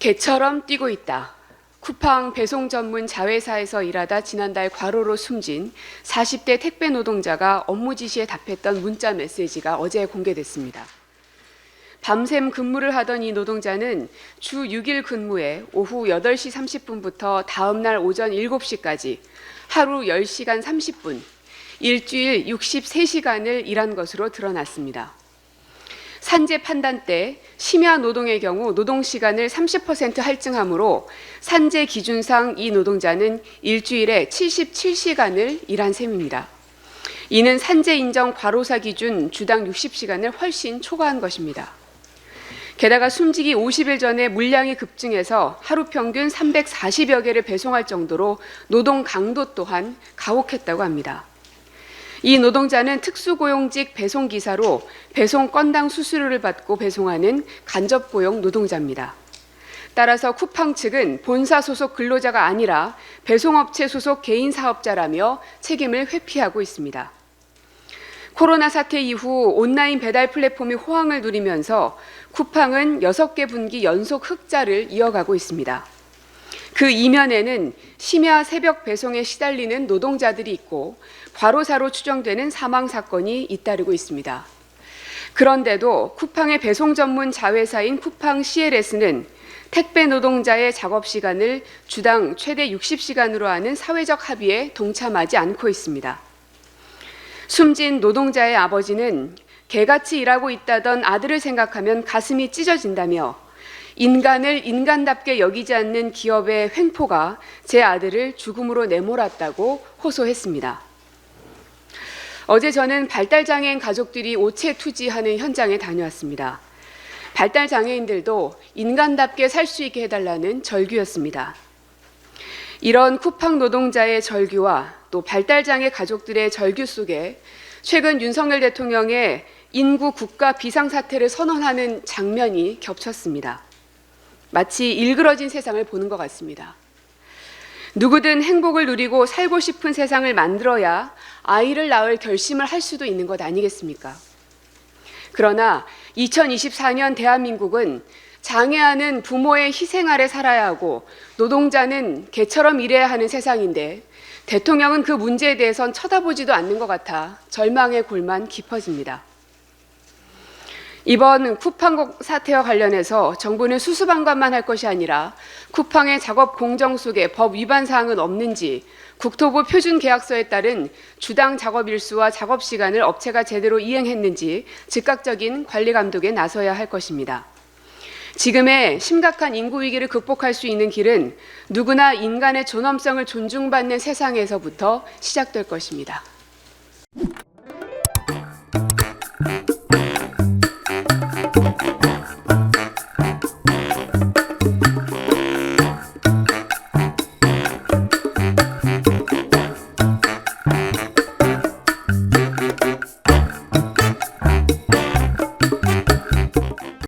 개처럼 뛰고 있다. 쿠팡 배송 전문 자회사에서 일하다 지난달 과로로 숨진 40대 택배 노동자가 업무 지시에 답했던 문자 메시지가 어제 공개됐습니다. 밤샘 근무를 하던 이 노동자는 주 6일 근무에 오후 8시 30분부터 다음날 오전 7시까지 하루 10시간 30분, 일주일 63시간을 일한 것으로 드러났습니다. 산재 판단 때 심야 노동의 경우 노동 시간을 30% 할증하므로 산재 기준상 이 노동자는 일주일에 77시간을 일한 셈입니다. 이는 산재 인정 과로사 기준 주당 60시간을 훨씬 초과한 것입니다. 게다가 숨지기 50일 전에 물량이 급증해서 하루 평균 340여 개를 배송할 정도로 노동 강도 또한 가혹했다고 합니다. 이 노동자는 특수고용직 배송기사로 배송 건당 수수료를 받고 배송하는 간접고용 노동자입니다. 따라서 쿠팡 측은 본사 소속 근로자가 아니라 배송업체 소속 개인 사업자라며 책임을 회피하고 있습니다. 코로나 사태 이후 온라인 배달 플랫폼이 호황을 누리면서 쿠팡은 6개 분기 연속 흑자를 이어가고 있습니다. 그 이면에는 심야 새벽 배송에 시달리는 노동자들이 있고 과로사로 추정되는 사망 사건이 잇따르고 있습니다. 그런데도 쿠팡의 배송 전문 자회사인 쿠팡 CLS는 택배 노동자의 작업 시간을 주당 최대 60시간으로 하는 사회적 합의에 동참하지 않고 있습니다. 숨진 노동자의 아버지는 개같이 일하고 있다던 아들을 생각하면 가슴이 찢어진다며 인간을 인간답게 여기지 않는 기업의 횡포가 제 아들을 죽음으로 내몰았다고 호소했습니다. 어제 저는 발달장애인 가족들이 오체 투지하는 현장에 다녀왔습니다. 발달장애인들도 인간답게 살 수 있게 해달라는 절규였습니다. 이런 쿠팡 노동자의 절규와 또 발달장애 가족들의 절규 속에 최근 윤석열 대통령의 인구 국가 비상사태를 선언하는 장면이 겹쳤습니다. 마치 일그러진 세상을 보는 것 같습니다. 누구든 행복을 누리고 살고 싶은 세상을 만들어야 아이를 낳을 결심을 할 수도 있는 것 아니겠습니까? 그러나 2024년 대한민국은 장애하는 부모의 희생 아래 살아야 하고 노동자는 개처럼 일해야 하는 세상인데 대통령은 그 문제에 대해선 쳐다보지도 않는 것 같아 절망의 골만 깊어집니다. 이번 쿠팡 사태와 관련해서 정부는 수수방관만 할 것이 아니라 쿠팡의 작업 공정 속에 법 위반 사항은 없는지 국토부 표준 계약서에 따른 주당 작업 일수와 작업 시간을 업체가 제대로 이행했는지 즉각적인 관리 감독에 나서야 할 것입니다. 지금의 심각한 인구 위기를 극복할 수 있는 길은 누구나 인간의 존엄성을 존중받는 세상에서부터 시작될 것입니다.